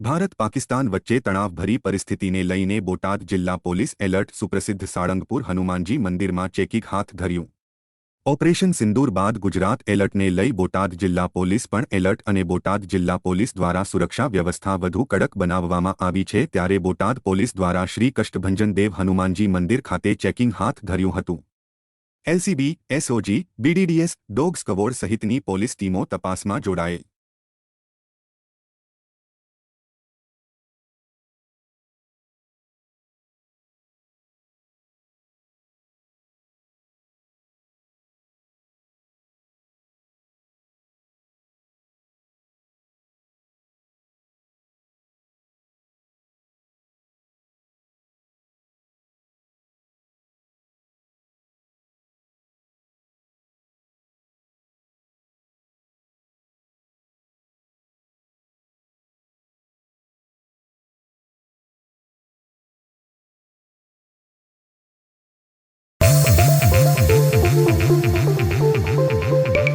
ભારત પાકિસ્તાન વચ્ચે તણાવભરી પરિસ્થિતિને લઈને બોટાદ જિલ્લા પોલીસ એલર્ટ સુપ્રસિદ્ધ સાળંગપુર હનુમાનજી મંદિરમાં ચેકિંગ હાથ ધર્યું. ઓપરેશન સિંદૂર બાદ ગુજરાત એલર્ટને લઈ બોટાદ જિલ્લા પોલીસ પણ એલર્ટ અને બોટાદ જિલ્લા પોલીસ દ્વારા સુરક્ષા વ્યવસ્થા વધુ કડક બનાવવામાં આવી છે ત્યારે બોટાદ પોલીસ દ્વારા શ્રી કષ્ટભંજન દેવ હનુમાનજી મંદિર ખાતે ચેકિંગ હાથ ધર્યું હતું. LCB, SOG, BDDS, dog squad સહિતની પોલીસ ટીમો તપાસમાં જોડાયેલ.